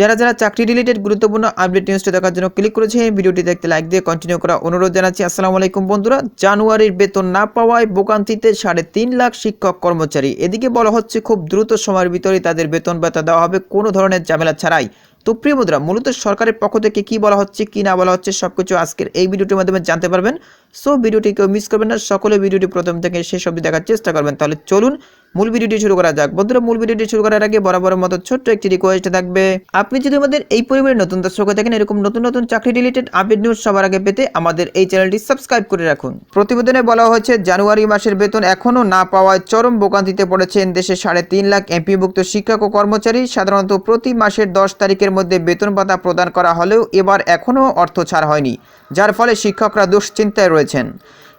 যারা যারা চাকরি রিলেটেড গুরুত্বপূর্ণ আপডেট নিউজটি দেখার জন্য ক্লিক করেছে ভিডিওটি দেখতে লাইক দিয়ে কন্টিনিউ করা অনুরোধ জানাচ্ছি। আসসালামু আলাইকুম বন্ধুরা, জানুয়ারির বেতন না পাওয়ায় বোকান্তিতে সাড়ে তিন লাখ শিক্ষক কর্মচারী। এদিকে বলা হচ্ছে, খুব দ্রুত সময়ের ভিতরে তাদের বেতন ব্যথা দেওয়া হবে, কোনো ধরনের ঝামেলা ছাড়াই। তো প্রিয় বন্ধুরা, মূলত সরকারের পক্ষ থেকে কি বলা হচ্ছে, কি না বলা হচ্ছে, সবকিছু আজকের এই ভিডিওটির মাধ্যমে জানতে পারবেন। সো ভিডিওটি কেউ মিস করবেন না, সকলে ভিডিওটি প্রথম থেকে শেষ অবধি দেখার চেষ্টা করবেন। তাহলে চলুন মূল ভিডিওটি শুরু করা যাক। বন্ধুরা, মূল ভিডিওটি শুরু করার আগে বরাবরের মতো ছোট্ট একটি রিকোয়েস্ট থাকবে। আপনি যদি আমাদের এই পরিবারের নতুন দর্শক থাকেন, এরকম নতুন নতুন চাকরি রিলেটেড আপডেট নিউজ সবার আগে পেতে আমাদের এই চ্যানেলটি সাবস্ক্রাইব করে রাখুন। প্রতিবেদনে বলা হয়েছে, জানুয়ারি মাসের বেতন এখনও না পাওয়ায় চরম ভোগান্তিতে পড়েছেন দেশের সাড়ে তিন লাখ এমপিভুক্ত শিক্ষক ও কর্মচারী। সাধারণত প্রতি মাসের দশ তারিখের মধ্যে বেতন ভাতা প্রদান করা হলেও এবার এখনও অর্থ ছাড় হয়নি, যার ফলে শিক্ষকরা দুশ্চিন্তায় রয়েছেন।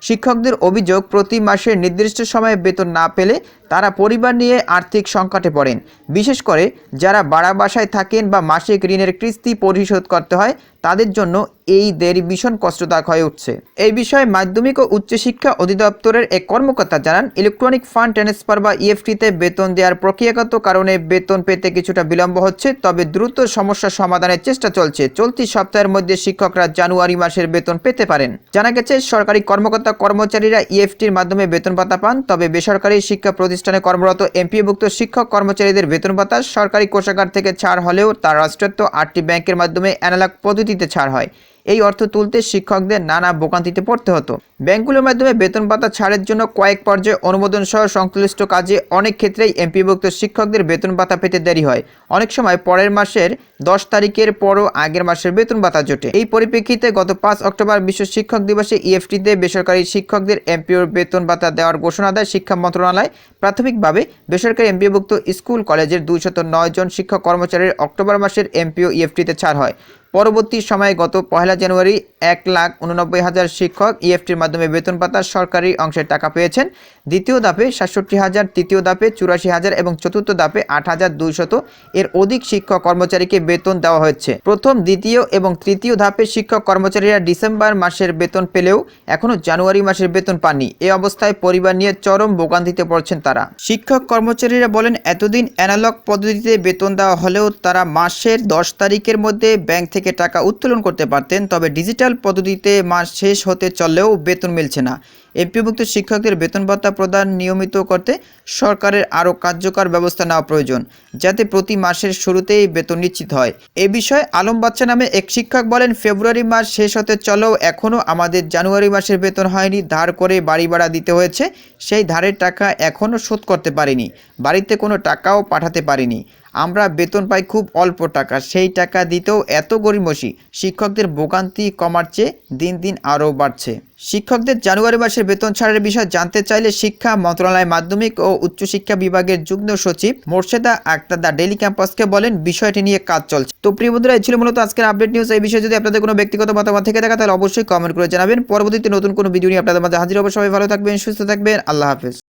শিক্ষকদের অভিযোগ, প্রতি মাসে নির্দিষ্ট সময়ে বেতন না পেলে তারা পরিবার নিয়ে আর্থিক সংকটে পড়েন। বিশেষ করে যারা বাড়া বাসায় থাকেন বা মাসিক ঋণের কিস্তি পরিশোধ করতে হয়, তাদের জন্য এই দেরি ভীষণ কষ্টদায়ক হয়ে উঠছে। এই বিষয়ে মাধ্যমিক ও উচ্চশিক্ষা অধিদপ্তরের এক কর্মকর্তা জানান, ইলেকট্রনিক ফান্ড ট্রান্সফার বা ইএফটিতে বেতন দেওয়ার প্রক্রিয়াগত কারণে বেতন পেতে কিছুটা বিলম্ব হচ্ছে, তবে দ্রুত সমস্যা সমাধানের চেষ্টা চলছে। চলতি সপ্তাহের মধ্যে শিক্ষকরা জানুয়ারি মাসের বেতন পেতে পারেন। জানা গেছে, সরকারি কর্মকর্তা কর্মচারীরা ইএফটির মাধ্যমে বেতন ভাতা পান, তবে বেসরকারি শিক্ষা প্রতিষ্ঠানে কর্মরত এমপিভুক্ত শিক্ষক কর্মচারীদের বেতন ভাতা, সরকারি কোষাগার থেকে ছাড় হলেও তার রাষ্ট্রায়ত্ত আটটি ব্যাংকের মাধ্যমে অ্যানালগ পদ্ধতিতে ছাড় হয়। এই অর্থ তুলতে শিক্ষকদের নানা ভোগান্তিতে পড়তে হতো। ব্যাংকগুলোর মাধ্যমে বেতন ভাতা ছাড়ের জন্য কয়েক পর্যায়ে অনুমোদন সহ সংশ্লিষ্ট কাজে অনেক ক্ষেত্রেই এমপিভুক্ত শিক্ষকদের বেতন ভাতা পেতে দেরি হয়। অনেক সময় পরের মাসের দশ তারিখের পরও আগের মাসের বেতন ভাতা জোটে। এই পরিপ্রেক্ষিতে গত পাঁচ অক্টোবর বিশ্ব শিক্ষক দিবসে ইএফটিতে বেসরকারি শিক্ষকদের এমপিওর বেতন ভাতা দেওয়ার ঘোষণা দেয় শিক্ষা মন্ত্রণালয়। প্রাথমিকভাবে বেসরকারি এমপিভুক্ত স্কুল কলেজের দুইশত নয় জন শিক্ষক কর্মচারীর অক্টোবর মাসের এমপিও ইএফটিতে ছাড় হয়। পরবর্তী সময়ে গত পহেলা জানুয়ারি এক লাখ উননব্বই হাজার শিক্ষক ইএফটির মাধ্যমে বেতন পাতার সরকারি অংশের টাকা পেয়েছেন। দ্বিতীয় ধাপে সাতষট্টি হাজার, তৃতীয় ধাপে চুরাশি হাজার এবং চতুর্থ ধাপে আট হাজার দুইশত এর অধিক শিক্ষক কর্মচারীকে বেতন দেওয়া হয়েছে। প্রথম, দ্বিতীয় এবং তৃতীয় ধাপে শিক্ষক কর্মচারীরা ডিসেম্বর মাসের বেতন পেলেও এখনও জানুয়ারি মাসের বেতন পাননি। এ অবস্থায় পরিবার নিয়ে চরম ভোগান্তিতে পড়ছেন তারা। শিক্ষক কর্মচারীরা বলেন, এতদিন অ্যানালগ পদ্ধতিতে বেতন দেওয়া হলেও তারা মাসের দশ তারিখের মধ্যে ব্যাংক থেকে টাকা উত্তোলন করতে পারতেন, তবে ডিজিটাল পদ্ধতিতে মাস শেষ হতে চললেও বেতন মিলছে না। এমপিভুক্ত শিক্ষকদের বেতন ভাতা প্রদান নিয়মিত করতে সরকারের আরও কার্যকর ব্যবস্থা নেওয়া প্রয়োজন, যাতে প্রতি মাসের শুরুতেই বেতন নিশ্চিত হয়। এ বিষয়ে আলম বাচ্চা নামে এক শিক্ষক বলেন, ফেব্রুয়ারি মাস শেষ হতে চলেও এখনও আমাদের জানুয়ারি মাসের বেতন হয়নি, ধার করে বাড়ি ভাড়া দিতে হয়েছে, সেই ধারের টাকা এখনও শোধ করতে পারিনি, বাড়িতে কোনো টাকাও পাঠাতে পারিনি। আমরা বেতন পাই খুব অল্প টাকা। সেই টাকা দিতেও এত গরিমসি। শিক্ষকদের ভোগান্তি কমার চেয়ে দিন দিন আরও বাড়ছে। শিক্ষকদের জানুয়ারি মাসের বেতন ছাড়ের বিষয় জানতে চাইলে শিক্ষা মন্ত্রণালয় মাধ্যমিক ও উচ্চশিক্ষা বিভাগের যুগ্ম সচিব মোর্শেদা আক্তার দা ডেলি ক্যাম্পাসকে বলেন, বিষয়টি নিয়ে কাজ চলছে। তো প্রিয় বন্ধুরা, এই ছিল মূলত আজকের আপডেট নিউজ। এই বিষয়ে যদি আপনাদের কোনো ব্যক্তিগত মতামত থেকে থাকে, তাহলে অবশ্যই কমেন্ট করে জানাবেন। পরবর্তীতে নতুন কোনো ভিডিও নিয়ে আপনাদের মাঝে হাজির হবে। সবাই ভালো থাকবেন, সুস্থ থাকবেন। আল্লাহ হাফেজ।